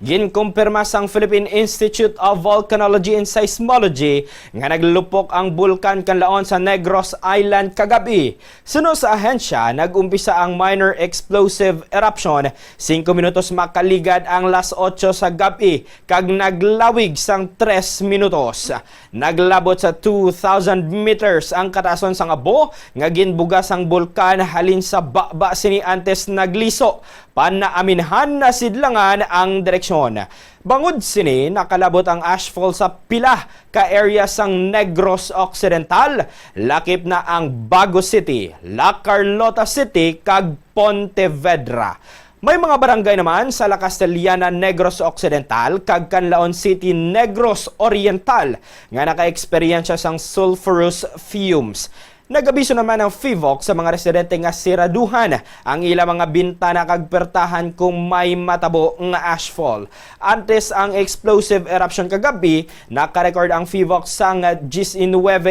ginkumpirma sang Philippine Institute of Volcanology and Seismology nga naglupok ang bulkan kanlaon sa Negros Island kagabi. Suno sa ahensya, nagumpisa ang minor explosive eruption. 5 minutos makaligad ang las 8 sa gabi kag naglawig sang 3 minutos. Naglabot sa 2,000 meters ang katason sang abo nga ginbugas ang bulkan halin sa baba sini antes nagliso. Panaaminhan na sidlangan ang direksyon. Bangod sini, nakalabot ang ashfall sa pila ka area sang Negros Occidental. Lakip na ang Bago City, La Carlota City, kag Pontevedra. May mga barangay naman sa La Castellana, Negros Occidental, kag Canlaon City, Negros Oriental nga naka-eksperyensya sang sulfurous fumes. Nagabiso naman ang FIVOC sa mga residente nga siraduhan ang ilang mga bintana kag pertahan kung may matabo nga ashfall. Antes ang explosive eruption kagabi, nakarecord ang FIVOC sang 19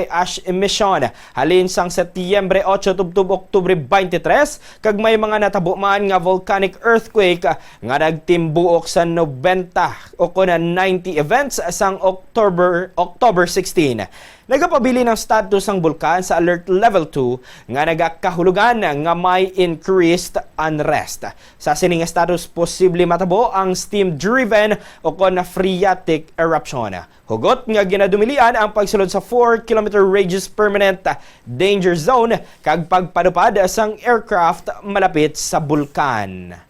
ash emission. Halin sang Setyembre 8 tubtub Oktubre 23 kag may mga natabo man nga volcanic earthquake nga nagtimbuok sa 90 o kuna 90 events sang October October 16. Nagapabili ng status ang bulkan sa Alert Level 2 nga nagakahulugan nga may increased unrest. Sa sining status, posible matabo ang steam-driven o kon phreatic eruption. Hugot nga ginadumilian ang pagsulod sa 4 km radius permanent danger zone kag pagpadupad sang aircraft malapit sa bulkan.